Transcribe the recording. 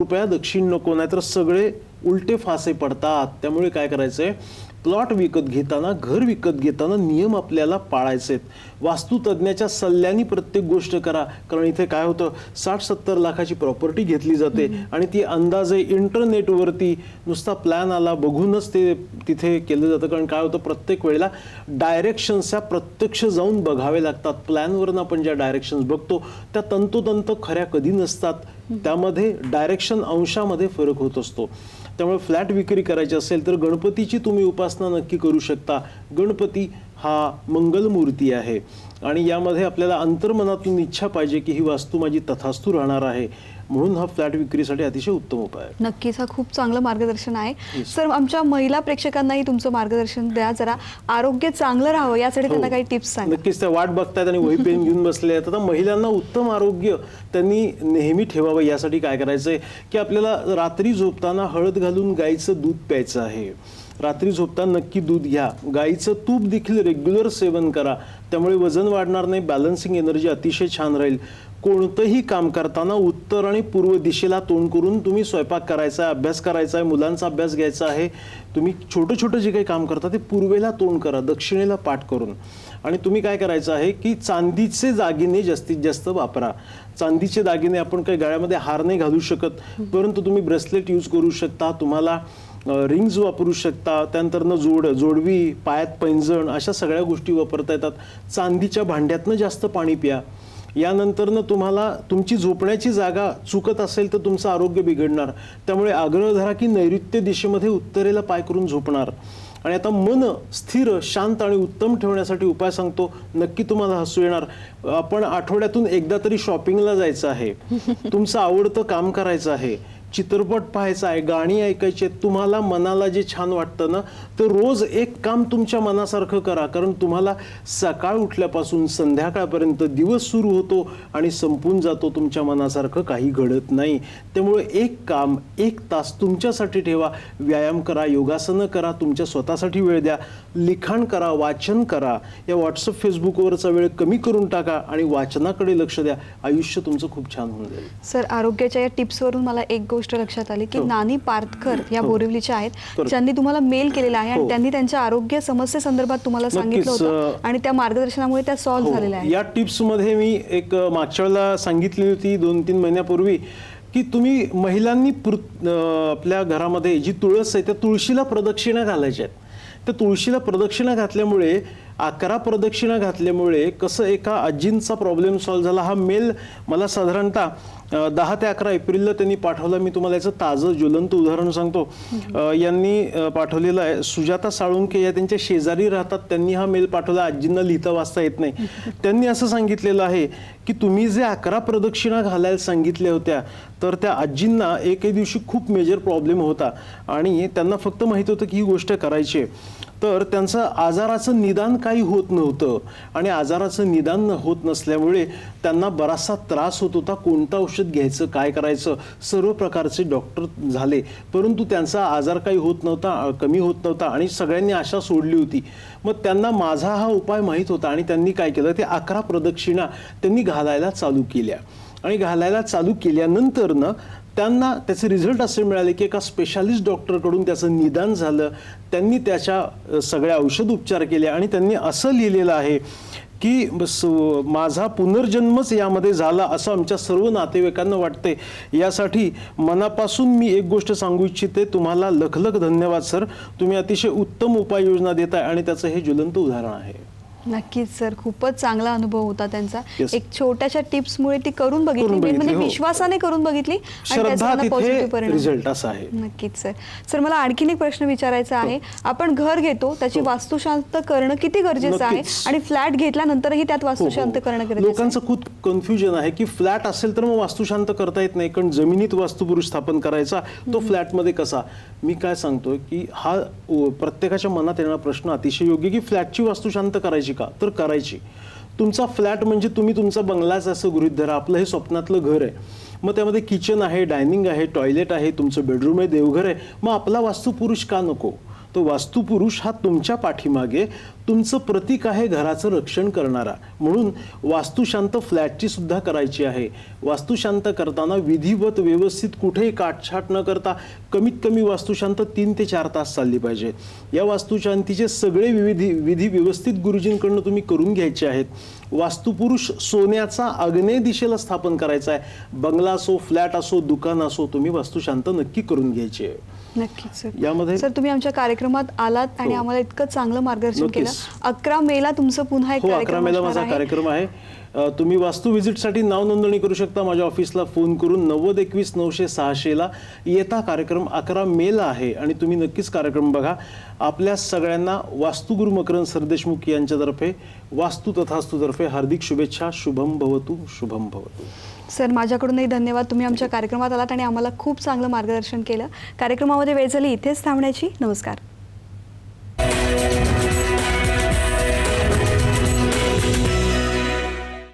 कृपया दक्षिण नको नाहीतर सगळे उलटे फासे पडतात. त्यामुळे काय करायचंय? प्लॉट विकत घेताना घर विकत घेताना नियम आपल्याला पाळायचे आहेत वास्तुतज्ञाच्या सल्ल्याने प्रत्येक गोष्ट करा. कारण इथे काय होतं? साठ सत्तर लाखाची प्रॉपर्टी घेतली जाते आणि ती अंदाजे इंटरनेटवरती नुसता प्लॅन आला बघूनच ते तिथे केलं जातं. कारण काय होतं? प्रत्येक वेळेला डायरेक्शन्स ह्या प्रत्यक्ष जाऊन बघावे लागतात. प्लॅनवरनं आपण ज्या डायरेक्शन्स बघतो त्या तंतोतंत खऱ्या कधी नसतात. त्यामध्ये डायरेक्शन अंशामध्ये फरक होत असतो. त्यामुळे फ्लॅट विक्री करायची असेल तर गणपतीची तुम्ही उपासना नक्की करू शकता. गणपती हा मंगलमूर्ती आहे. आणि यामध्ये आपल्याला अंतर्मनातून इच्छा पाहिजे की ही वास्तू माझी तथास्तू राहणार आहे. म्हणून हा फ्लॅट विक्रीसाठी अतिशय उत्तम उपाय आहे. नक्कीच हा खूप चांगलं मार्गदर्शन आहे. सर आमच्या महिला प्रेक्षकांनाही तुमचं मार्गदर्शन द्या जरा. आरोग्य चांगलं राहावं यासाठी त्यांना हो. काही टिप्स सांगा. नक्कीच त्या वाट बघतायत आणि वही पेन घेऊन बसले आहेत. आता महिलांना उत्तम आरोग्य त्यांनी नेहमी ठेवावं यासाठी काय करायचंय? की आपल्याला रात्री झोपताना हळद घालून गाईचं दूध प्यायचं आहे. रात्री झोपताना नक्की दूध घ्या. गाईचं तूप देखील रेग्युलर सेवन करा. त्यामुळे वजन वाढणार नाही बॅलन्सिंग एनर्जी अतिशय छान राहील. कोणतंही काम करताना उत्तर आणि पूर्व दिशेला तोंड करून तुम्ही स्वयंपाक करायचा आहे अभ्यास करायचा आहे मुलांचा अभ्यास घ्यायचा आहे तुम्ही छोटं छोटं जे काही काम करता ते पूर्वेला तोंड करा दक्षिणेला पाठ करून. आणि तुम्ही काय करायचं आहे की चांदीचे दागिने जास्तीत जास्त वापरा. चांदीचे दागिने आपण काही गळ्यामध्ये हार नाही घालू शकत परंतु तुम्ही ब्रेसलेट यूज करू शकता तुम्हाला रिंग्ज वापरू शकता त्यानंतरनं जोड जोडवी पायात पैंजण अशा सगळ्या गोष्टी वापरता येतात. चांदीच्या भांड्यातनं जास्त पाणी प्या. यानंतरनं तुम्हाला तुमची झोपण्याची जागा चुकत असेल तर तुमचं आरोग्य बिघडणार. त्यामुळे आग्रह धरा की नैऋत्य दिशेमध्ये उत्तरेला पाय करून झोपणार. आणि आता मन स्थिर शांत आणि उत्तम ठेवण्यासाठी उपाय सांगतो. नक्की तुम्हाला हसू येणार. आपण आठवड्यातून एकदा तरी शॉपिंगला जायचं आहे. तुमचं आवडतं काम करायचं आहे. चित्रपट पाहायचा आहे गाणी ऐकायची आहेत तुम्हाला मनाला जे छान वाटतं ना तर रोज एक काम तुमच्या मनासारखं करा. कारण तुम्हाला सकाळ उठल्यापासून संध्याकाळपर्यंत दिवस सुरू होतो आणि संपून जातो तुमच्या मनासारखं काही घडत नाही. त्यामुळे एक काम एक तास तुमच्यासाठी ठेवा. व्यायाम करा योगासनं करा तुमच्या स्वतःसाठी वेळ द्या. लिखाण करा वाचन करा. या व्हॉट्सअप फेसबुकवरचा वेळ कमी करून टाका आणि वाचनाकडे लक्ष द्या. आयुष्य तुमचं खूप छान होऊन जाईल. सर आरोग्याच्या या टिप्सवरून मला एक गोष्ट लक्षात आली की हो. नानी पार्थकर या हो. बोरिवलीच्या आहेत. ज्यांनी तुम्हाला मेल केलेला आहे आणि हो. त्यांनी त्यांच्या आरोग्य समस्ये संदर्भात तुम्हाला सांगितलं होतं आणि त्या मार्गदर्शनामुळे त्या सॉल्व्ह झालेल्या आहेत या टिप्समध्ये मी एक मागच्या वेळेला सांगितली होती दोन तीन महिन्यापूर्वी की तुम्ही महिलांनी आपल्या घरामध्ये जी तुळस आहे त्या तुळशीला प्रदक्षिणा घालायच्या आहेत त्या तुळशीला प्रदक्षिणा घातल्यामुळे अकरा प्रदक्षिणा घातल्यामुळे कसं एका आजींचा प्रॉब्लेम सॉल्व्ह झाला? हा मेल मला साधारणतः दहा ते अकरा एप्रिलला त्यांनी पाठवला. मी तुम्हाला याचं ताजं ज्वलंत उदाहरण सांगतो. यांनी पाठवलेलं आहे सुजाता साळुंके या त्यांच्या शेजारी राहतात. त्यांनी हा मेल पाठवला. आजींना लिहिता वाचता येत नाही. त्यांनी असं सांगितलेलं आहे की तुम्ही जे अकरा प्रदक्षिणा घालायला सांगितल्या होत्या तर त्या आजींना एके दिवशी खूप मेजर प्रॉब्लेम होता. आणि त्यांना फक्त माहीत होतं की ही गोष्ट करायची आहे. तर त्यांचं आजाराचं निदान काही होत नव्हतं. आणि आजाराचं निदान न- होत नसल्यामुळे त्यांना बराचसा त्रास होत होता. कोणतं औषध घ्यायचं काय करायचं सर्व प्रकारचे डॉक्टर झाले. परंतु त्यांचा आजार काही होत नव्हता कमी होत नव्हता आणि सगळ्यांनी आशा सोडली होती. मग त्यांना माझा हा उपाय माहीत होता आणि त्यांनी काय केलं ते अकरा प्रदक्षिणा त्यांनी घालायला चालू केल्या. आणि घालायला चालू केल्यानंतर ना त्यांना त्याचे रिझल्ट असे मिळाले की एका स्पेशालिस्ट डॉक्टरकडून त्याचं निदान झालं. त्यांनी त्याच्या सगळ्या औषध उपचार केले आणि त्यांनी असं लिहिलेलं आहे की बस, माझा पुनर्जन्मच यामध्ये झाला असं आमच्या सर्व नातेवाईकांना वाटते यासाठी मनापासून मी एक गोष्ट सांगू इच्छिते तुम्हाला लखलख धन्यवाद सर. तुम्ही अतिशय उत्तम उपाययोजना देताय आणि त्याचं हे ज्वलंत उदाहरण आहे. नक्कीच सर. खूपच चांगला अनुभव होता त्यांचा. Yes. एक छोट्याशा टिप्समुळे ती करून बघितली करून main बघितली, म्हणजे हो. विश्वासाने करून बघितली आणि त्याचा श्रद्धा तिथे परिणाम. रिझल्ट असा आहे. नक्कीच सर. सर मला आणखीन एक प्रश्न विचारायचा आहे. आपण घर घेतो त्याची वास्तुशांत करणं किती गरजेचं आहे? हो. नक्कीच. आणि फ्लॅट घेतल्यानंतरही त्यात हो, वास्तुशांत हो. करणं गरजेचं आहे. लोकांचं खूप कन्फ्युजन आहे की फ्लॅट असेल तर मग वास्तुशांत करता येत नाही. कारण जमिनीत वास्तुपुरुष स्थापन करायचा तो फ्लॅटमध्ये कसा? मी काय सांगतोय की हा प्रत्येकाच्या मनात येणारा प्रश्न अतिशय योग्य की फ्लॅटची वास्तुशांत करायची का? तर करायची. तुमचा फ्लॅट म्हणजे तुम्ही तुमचा बंगलाच असं गृहित धरा आपलं हे स्वप्नातलं घर आहे. मग त्यामध्ये किचन आहे डायनिंग आहे टॉयलेट आहे तुमचं बेडरूम आहे देवघर आहे. मग आपला वास्तुपुरुष का नको? तो वास्तुपुरुष हा तुमच्या पाठीमागे तुमचं प्रतीक आहे घराचं रक्षण करणारा. म्हणून वास्तुशांत फ्लॅटची सुद्धा करायची आहे. वास्तुशांत करताना विधिवत व्यवस्थित कुठेही काटछाट न करता कमीत कमी वास्तुशांत तीन ते चार तास चालली पाहिजे. या वास्तुशांतीचे सगळे विविधी विधी व्यवस्थित गुरुजींकडनं तुम्ही करून घ्यायचे आहेत. वास्तुपुरुष सोन्याचा आग्नेय दिशेला स्थापन करायचा आहे. बंगला असो फ्लॅट असो दुकान असो तुम्ही वास्तुशांत नक्की करून घ्यायची. आहे नक्कीच सर. यामध्ये सर तुम्ही आमच्या कार्यक्रमात आलात आणि हो. आम्हाला इतकं चांगलं मार्गदर्शन. केलं. अकरा मेला तुमचं पुन्हा एक हो अकरा मेला माझा. कार्यक्रम आहे. तुम्ही वास्तू व्हिजिटसाठी नाव नोंदणी करू शकता. माझ्या ऑफिसला फोन करून नव्वद एकवीस नऊशे सहाशेला येता कार्यक्रम अकरा मेला आहे आणि तुम्ही नक्कीच कार्यक्रम बघा. आपल्या सगळ्यांना वास्तुगुरु मकरंद सरदेशमुख यांच्यातर्फे वास्तू तथास्तूतर्फे हार्दिक शुभेच्छा. शुभम भवतु शुभम भवतु. सर माझ्याकडूनही धन्यवाद. तुम्ही आमच्या कार्यक्रमात आलात आणि आम्हाला खूप चांगलं मार्गदर्शन केलं. कार्यक्रमामध्ये वेळ झाली. इथेच थांबण्याची. नमस्कार.